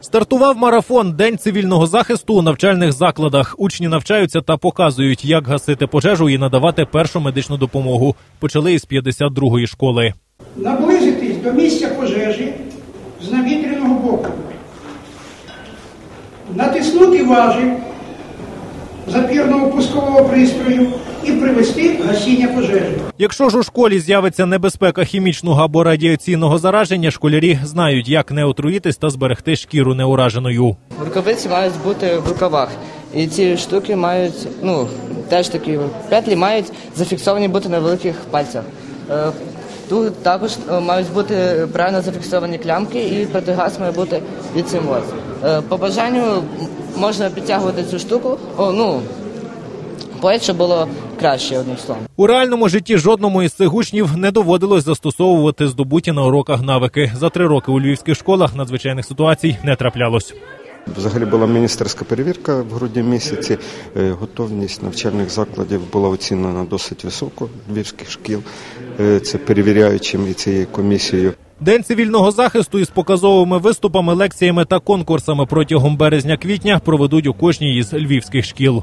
Стартував марафон День цивільного захисту у навчальних закладах. Учні навчаються та показують, як гасити пожежу і надавати першу медичну допомогу. Почали із 52-ї школи. Наблизитись до місця пожежі з навітряного боку. Натиснути важіль запірного пускового пристрою і привести гасіння пожежі. Якщо ж у школі з'явиться небезпека хімічного або радіаційного зараження, школярі знають, як не отруїтись та зберегти шкіру неураженою. Рукавиці мають бути в рукавах. І ці штуки мають, ну, теж такі петлі мають зафіксовані бути на великих пальцях. Е, Тут також е, мають бути правильно зафіксовані клямки і протигаз має бути від цим. Е, По бажанню можна підтягувати цю штуку, о, ну, поет, було краще одним словом. У реальному житті жодному із цих учнів не доводилось застосовувати здобуті на уроках навики. За три роки у львівських школах надзвичайних ситуацій не траплялось. Взагалі була міністерська перевірка в грудні місяці. Е, Готовність навчальних закладів була оцінена досить високо львівських шкіл. Е, Це перевіряючим і цією комісією. День цивільного захисту із показовими виступами, лекціями та конкурсами протягом березня-квітня проведуть у кожній із львівських шкіл.